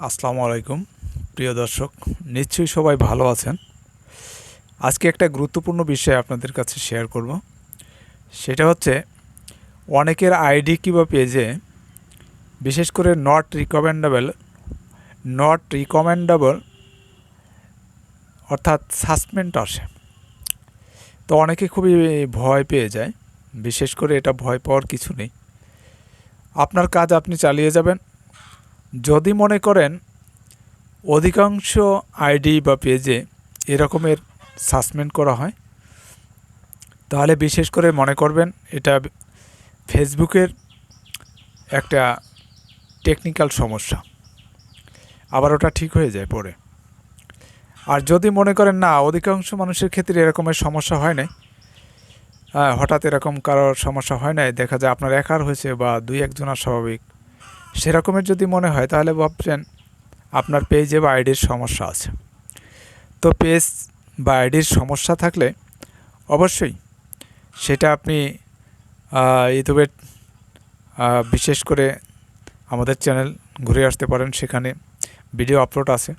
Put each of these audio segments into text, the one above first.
আসসালামু আলাইকুম, প্রিয় দর্শক। নিশ্চয়ই সবাই ভালো আছেন। আজকে একটা গুরুত্বপূর্ণ বিষয় আপনাদের কাছে শেয়ার করব। সেটা হচ্ছে, অনেকের আইডি কিংবা পেজে বিশেষ করে নট রিকমেন্ডেবল নট রিকমেন্ডেবল অর্থাৎ সাসপেন্ড আসে। তো অনেকে খুবই ভয় পেয়ে যায়। বিশেষ করে এটা ভয় পাওয়ার কিছু নেই। আপনার কাজ আপনি চালিয়ে যাবেন। যদি মনে করেন, অধিকাংশ আইডি বা পেজে এরকমের সাসপেন্ড করা হয়, তাহলে বিশেষ করে মনে করবেন এটা ফেসবুকের একটা টেকনিক্যাল সমস্যা। আবার ওটা ঠিক হয়ে যায় পরে। আর যদি মনে করেন, না, অধিকাংশ মানুষের ক্ষেত্রে এরকমের সমস্যা হয় নাই হঠাৎ এরকম কারোর সমস্যা হয় নাই, দেখা যায় আপনার একার হয়েছে বা দুই একজনের স্বাভাবিক। সেরকমের যদি মনে হয় তাহলে ভাবছেন আপনার পেজে বা আইডির সমস্যা আছে। তো পেজ বা আইডির সমস্যা থাকলে অবশ্যই সেটা আপনি আহ, ইউটিউবে আহ, বিশেষ করে আমাদের চ্যানেল ঘুরে আসতে পারেন। সেখানে ভিডিও আপলোড আছে।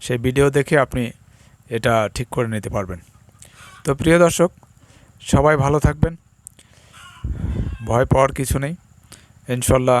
সেই ভিডিও দেখে আপনি এটা ঠিক করে নিতে পারবেন। তো প্রিয় দর্শক সবাই ভালো থাকবেন। ভয় পাওয়ার কিছু নেই। ইনশাল্লাহ